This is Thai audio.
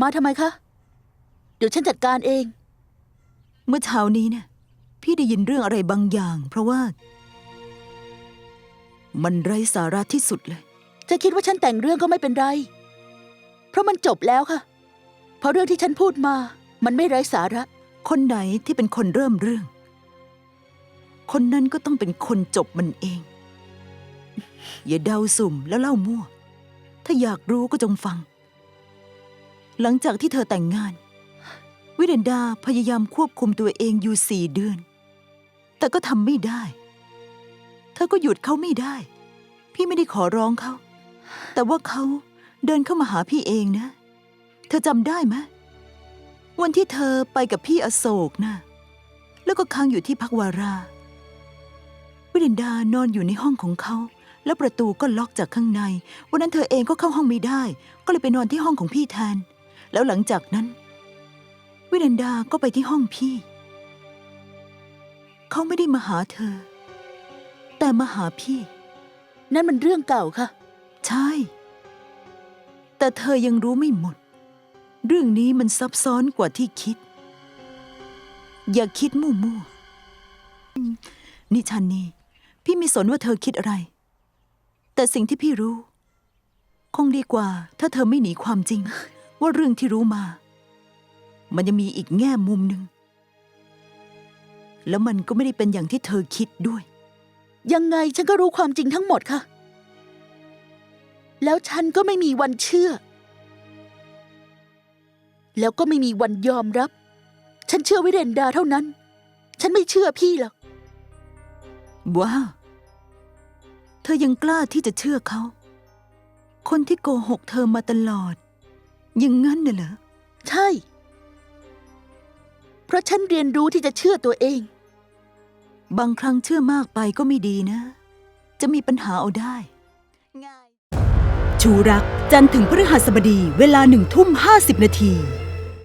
มาทำไมคะ เดี๋ยวฉันจัดการเอง เมื่อเช้านี้เนี่ยพี่ได้ยินเรื่องอะไรบางอย่าง เพราะว่า มันไร้สาระที่สุดเลย จะคิดว่าฉันแต่งเรื่องก็ไม่เป็นไร เพราะมันจบแล้วค่ะ เพราะเรื่องที่ฉันพูดมา มันไม่ไร้สาระ คนไหนที่เป็นคนเริ่มเรื่อง คนนั้นก็ต้องเป็นคนจบมันเอง อย่าเดาสุ่มแล้วเล่ามั่ว ถ้าอยากรู้ก็จงฟัง หลังจากที่เธอแต่งงาน วิเดนดาพยายามควบคุมตัวเองอยู่สี่เดือน แต่ก็ทำไม่ได้ เธอก็หยุดเขาไม่ได้ พี่ไม่ได้ขอร้องเขา แต่ว่าเขาเดินเข้ามาหาพี่เองนะ เธอจำได้ไหมวันที่เธอไปกับพี่อโศกนะแล้วก็ค้างอยู่ที่พักวารา วิเดนดานอนอยู่ในห้องของเขา แล้วประตูก็ล็อกจากข้างใน วันนั้นเธอเองก็เข้าห้องไม่ได้ ก็เลยไปนอนที่ห้องของพี่แทน แล้วหลังจากนั้น วิเดนดาก็ไปที่ห้องพี่ เขาไม่ได้มาหาเธอ แต่มาหาพี่ นั่นมันเรื่องเก่าค่ะ ใช่ แต่เธอยังรู้ไม่หมด เรื่องนี้มันซับซ้อนกว่าที่คิด อย่าคิดมั่วๆอืมนี่ชันนี่พี่ไม่สนว่าเธอคิดอะไร แต่สิ่งที่พี่รู้ คงดีกว่า ถ้าเธอไม่หนีความจริง ว่าเรื่องที่รู้มา มันยังมีอีกแง่มุมหนึ่ง แล้วมันก็ไม่ได้เป็นอย่างที่เธอคิดด้วย ยังไงฉันก็รู้ความจริงทั้งหมดค่ะ แล้วฉันก็ไม่มีวันเชื่อ แล้วก็ไม่มีวันยอมรับ ฉันเชื่อวิเดนดาเท่านั้น ฉันไม่เชื่อพี่หรอกว้าวเธอยังกล้าที่จะเชื่อเขา คนที่โกหกเธอมาตลอด ยังงั้นน่ะเหรอ ใช่ เพราะฉันเรียนรู้ที่จะเชื่อตัวเอง บางครั้งเชื่อมากไปก็ไม่ดีนะ จะมีปัญหาเอาได้ ชูรัก จันทร์ถึงพฤหัสบดีเวลาหนึ่งทุ่มห้าสิบนาที